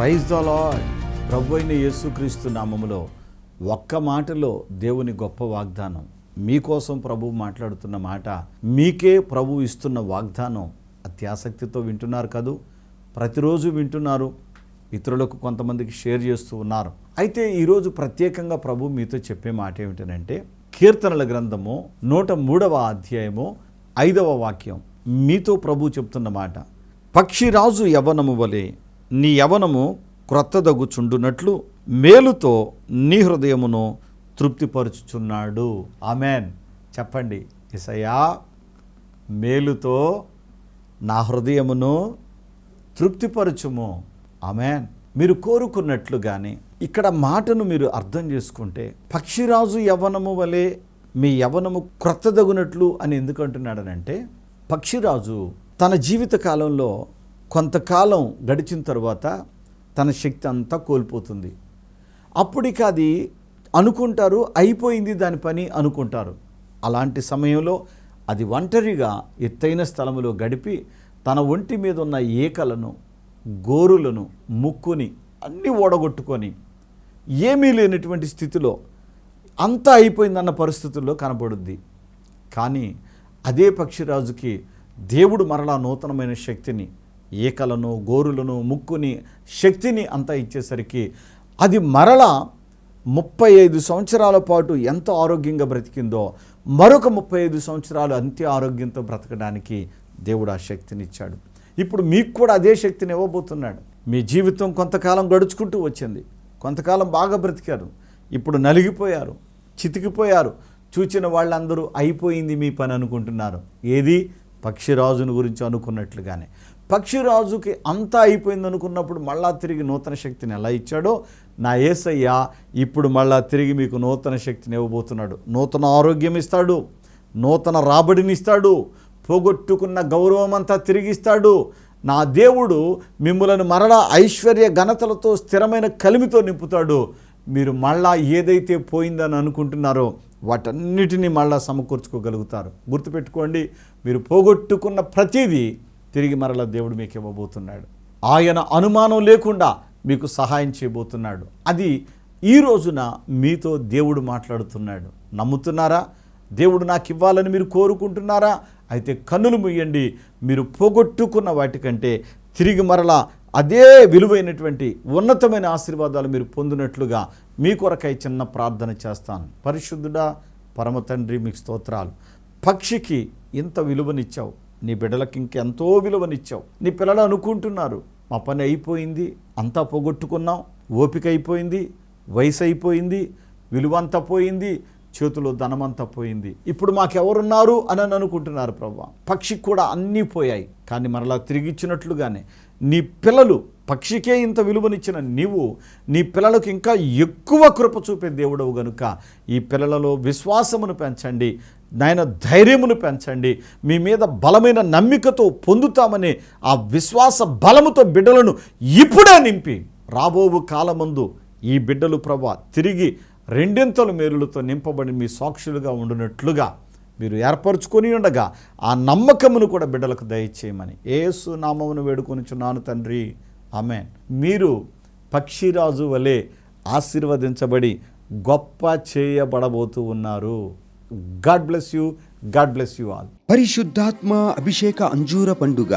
Praise the lord. ప్రభు అయిన యేసుక్రీస్తు నామములో ఒక్క మాటలో దేవుని గొప్ప వాగ్దానం. మీకోసం ప్రభు మాట్లాడుతున్న మాట మీకే ప్రభు ఇస్తున్న వాగ్దానం అత్యాసక్తితో వింటున్నారు కదూ? ప్రతిరోజు వింటున్నారు. ఇతరులకు కొంతమందికి షేర్ చేస్తూ ఉన్నారు. అయితే ఈరోజు ప్రత్యేకంగా ప్రభు మీతో చెప్పే మాట ఏమిటనంటే కీర్తనల గ్రంథము నూట మూడవ అధ్యాయము ఐదవ వాక్యం. మీతో ప్రభు చెప్తున్న మాట పక్షిరాజు యవ్వనము వలె నీ యవనము క్రొత్తదగుచుండునట్లు మేలుతో నీ హృదయమును తృప్తిపరుచుచున్నాడు. ఆమెన్. చెప్పండి. ఇసయా మేలుతో నా హృదయమును తృప్తిపరచుము. ఆమెన్. మీరు కోరుకున్నట్లుగానే ఇక్కడ మాటను మీరు అర్థం చేసుకుంటే పక్షిరాజు యవనము వలె మీ యవనము క్రొత్తదగునట్లు అని ఎందుకు అంటున్నాడనంటే పక్షిరాజు తన జీవిత కాలంలో కొంతకాలం గడిచిన తర్వాత తన శక్తి అంతా కోల్పోతుంది. అప్పటికి అది అనుకుంటారు అయిపోయింది దాని పని అనుకుంటారు. అలాంటి సమయంలో అది ఒంటరిగా ఎత్తైన స్థలములో గడిపి తన ఒంటి మీద ఉన్న ఏకలను గోరులను ముక్కుని అన్నీ ఓడగొట్టుకొని ఏమీ లేనటువంటి స్థితిలో అంతా అయిపోయిందన్న పరిస్థితుల్లో కనబడుద్ది. కానీ అదే పక్షిరాజుకి దేవుడు మరలా నూతనమైన శక్తిని ఏకలను గోరులను ముక్కుని శక్తిని అంతా ఇచ్చేసరికి అది మరలా ముప్పై ఐదు సంవత్సరాల పాటు ఎంత ఆరోగ్యంగా బ్రతికిందో మరొక ముప్పై ఐదు సంవత్సరాలు అంతే ఆరోగ్యంతో బ్రతకడానికి దేవుడు ఆ శక్తినిచ్చాడు ఇప్పుడు మీకు కూడా అదే శక్తిని ఇవ్వబోతున్నాడు. మీ జీవితం కొంతకాలం గడుచుకుంటూ వచ్చింది. కొంతకాలం బాగా బ్రతికారు. ఇప్పుడు నలిగిపోయారు చితికిపోయారు. చూచిన వాళ్ళందరూ అయిపోయింది మీ పని అనుకుంటున్నారు. ఏది? పక్షిరాజును గురించి అనుకున్నట్లుగానే. పక్షిరాజుకి అంతా అయిపోయింది అనుకున్నప్పుడు మళ్ళా తిరిగి నూతన శక్తిని ఎలా ఇచ్చాడో? నా ఏసయ్య ఇప్పుడు మళ్ళా తిరిగి మీకు నూతన శక్తిని ఇవ్వబోతున్నాడు. నూతన ఆరోగ్యం ఇస్తాడు. నూతన రాబడిని ఇస్తాడు. పోగొట్టుకున్న గౌరవం అంతా తిరిగిస్తాడు నా దేవుడు మిమ్మలను మరలా ఐశ్వర్య ఘనతలతో స్థిరమైన కలిమితో నింపుతాడు. మీరు మళ్ళా ఏదైతే పోయిందని అనుకుంటున్నారో వాటన్నిటినీ మళ్ళా సమకూర్చుకోగలుగుతారు. గుర్తుపెట్టుకోండి మీరు పోగొట్టుకున్న ప్రతిదీ తిరిగి మరల దేవుడు మీకు ఇవ్వబోతున్నాడు. ఆయన అనుమానం లేకుండా మీకు సహాయం చేయబోతున్నాడు. అది ఈ రోజున మీతో దేవుడు మాట్లాడుతున్నాడు. నమ్ముతున్నారా? దేవుడు నాకు ఇవ్వాలని మీరు కోరుకుంటున్నారా? అయితే కన్నులు ముయ్యండి మీరు పోగొట్టుకున్న వాటికంటే తిరిగి మరలా అదే విలువైనటువంటి ఉన్నతమైన ఆశీర్వాదాలు మీరు పొందినట్లుగా మీ కొరకై చిన్న ప్రార్థన చేస్తాను. పరిశుద్ధుడా పరమ తండ్రి మీకు స్తోత్రాలు. పక్షికి ఇంత విలువనిచ్చావు. నీ బిడ్డలకు ఇంకెంతో విలువనిచ్చావు. నీ పిల్లలు అనుకుంటున్నారు. మా పని అయిపోయింది అంతా పోగొట్టుకున్నాం ఓపిక అయిపోయింది వయసు అయిపోయింది విలువ అంతా పోయింది చేతిలో ధనమంతా పోయింది. ఇప్పుడు మాకెవరున్నారు అని అని అనుకుంటున్నారు ప్రభా పక్షికి కూడా అన్నీ పోయాయి. కానీ మరలా తిరిగిచ్చినట్లుగానే నీ పిల్లలు పక్షికే ఇంత విలువనిచ్చిన నీవు నీ పిల్లలకు ఇంకా ఎక్కువ కృప చూపే దేవుడవు గనుక ఈ పిల్లలలో విశ్వాసమును పెంచండి. నాయన ధైర్యమును పెంచండి. మీ మీద బలమైన నమ్మికతో పొందుతామనే ఆ విశ్వాస బలముతో బిడ్డలను ఇప్పుడే నింపి. రాబోవు కాలమందు ఈ బిడ్డలు ప్రభా తిరిగి రెండింతలు మేలులతో నింపబడి మీ సాక్షులుగా ఉండినట్లుగా మీరు ఏర్పరచుకొని ఉండగా ఆ నమ్మకమును కూడా బిడ్డలకు దయచేయమని. ఏసు నామమును వేడుకొనిచున్నాను తండ్రి. ఆమె మీరు పక్షిరాజు వలె ఆశీర్వదించబడి గొప్ప చేయబడబోతూ ఉన్నారు. God bless you God bless you all పరిశుద్ధాత్మ అభిషేక అంజూర పండుగ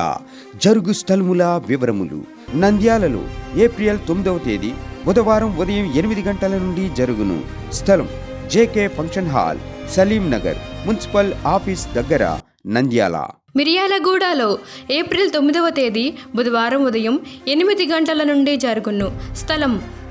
జరుగు స్థలముల వివరములు. నంద్యాలలో ఏప్రిల్ తొమ్మిదవ తేదీ బుధవారం ఉదయం ఎనిమిది గంటల నుండి జరుగును. స్థలం JK function hall Saleem Nagar municipal office దగ్గర నంద్యాల. మిర్యాలగూడలో ఏప్రిల్ తొమ్మిదవ తేదీ బుధవారం ఉదయం ఎనిమిది గంటల నుండి జరుగును. స్థలం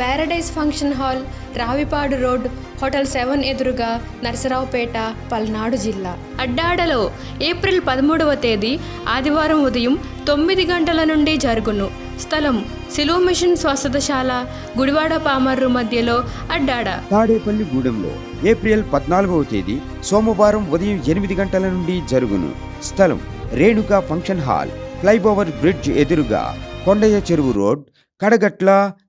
paradise function hall Ravipadu road hotel seven ఎదురుగా నర్సరావుపేట పల్నాడు జిల్లా. అడ్డాడలో ఏప్రిల్ పదమూడవ తేదీ ఆదివారం ఉదయం తొమ్మిది గంటల నుండి జరుగును. స్థలం సిలువ మిషన్ స్వస్థతశాల గుడివాడ పామర్రు మధ్యలో అడ్డాడ. తాడేపల్లి గూడెంలో ఏప్రిల్ పద్నాలుగవ తేదీ సోమవారం ఉదయం ఎనిమిది గంటల నుండి జరుగును. స్థలం Renuka function hall flyover bridge ఎదురుగా కొండయ్య చెరువు రోడ్ కడగట్ల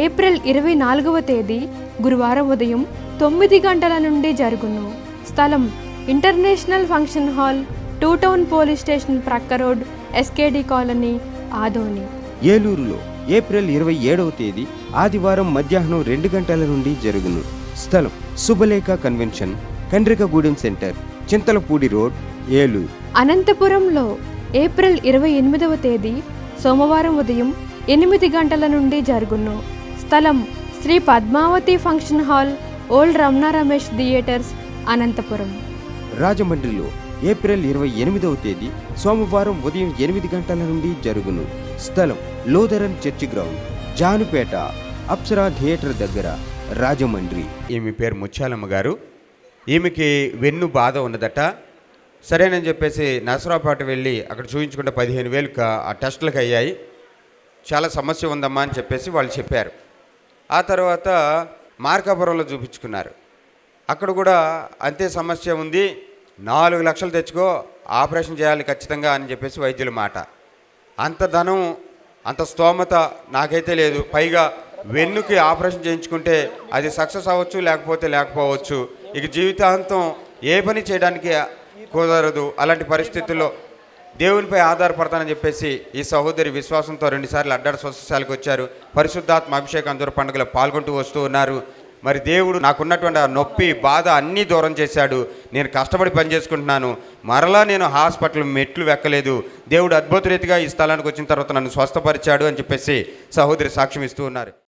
ఏప్రిల్ ఇరవై నాలుగవ తేదీ గురువారం ఉదయం తొమ్మిది గంటల నుండి జరుగును. స్థలం international function hall two town police station ప్రక్క రోడ్ ఎస్కేడి కాలనీ ఆదోని. ఏలూరులో ఏప్రిల్ ఇరవై ఏడవ తేదీ ఆదివారం మధ్యాహ్నం రెండు గంటల నుండి జరుగును. స్థలం Subhalekha convention Kandrikagudem centre Chintalapudi road Eluru. అనంతపురంలో ఏప్రిల్ ఇరవై ఎనిమిదవ తేదీ సోమవారం ఉదయం ఎనిమిది గంటల నుండి జరుగును. స్థలం Sri Padmavathi function hall old Ramana Ramesh theatres Anantapur. రాజమండ్రిలో ఏప్రిల్ ఇరవై ఎనిమిదవ తేదీ సోమవారం ఉదయం ఎనిమిది గంటల నుండి జరుగును. స్థలం Lutheran church ground Janupeta Apsara theatre దగ్గర రాజమండ్రి. ఈమె పేరు ముత్యాలమ్మ గారు? ఈమెకి వెన్ను బాధ ఉన్నదట. సరేనని చెప్పేసి నరసరావుపేట వెళ్ళి అక్కడ చూపించుకుంటే పదిహేను వేలు క- ఆ టెస్టులకు అయ్యాయి. చాలా సమస్య ఉందమ్మా అని చెప్పేసి వాళ్ళు చెప్పారు. ఆ తర్వాత మార్కాపురంలో చూపించుకున్నారు. అక్కడ కూడా అంతే సమస్య ఉంది. నాలుగు లక్షలు తెచ్చుకో ఆపరేషన్ చేయాలి ఖచ్చితంగా అని చెప్పేసి వైద్యుల మాట. అంత ధనం అంత స్తోమత నాకైతే లేదు. పైగా వెన్నుకి ఆపరేషన్ చేయించుకుంటే అది సక్సెస్ అవ్వచ్చు లేకపోతే లేకపోవచ్చు. ఇక జీవితాంతం ఏ పని చేయడానికి కుదరదు. అలాంటి పరిస్థితుల్లో దేవునిపై ఆధారపడతానని చెప్పేసి ఈ సహోదరి విశ్వాసంతో రెండుసార్లు అడ్డాడ స్వస్థశాలకు వచ్చారు. పరిశుద్ధాత్మ అభిషేక అందరూ పండుగలో పాల్గొంటూ వస్తూ ఉన్నారు. మరి దేవుడు నాకున్నటువంటి ఆ నొప్పి బాధ అన్నీ దూరం చేశాడు. నేను కష్టపడి పని చేసుకుంటున్నాను మరలా నేను హాస్పిటల్ మెట్లు ఎక్కలేదు దేవుడు అద్భుత రీతిగా ఈ స్థలానికి వచ్చిన తర్వాత నన్ను స్వస్థపరిచాడు అని చెప్పేసి సహోదరి సాక్ష్యం ఇస్తూ ఉన్నారు.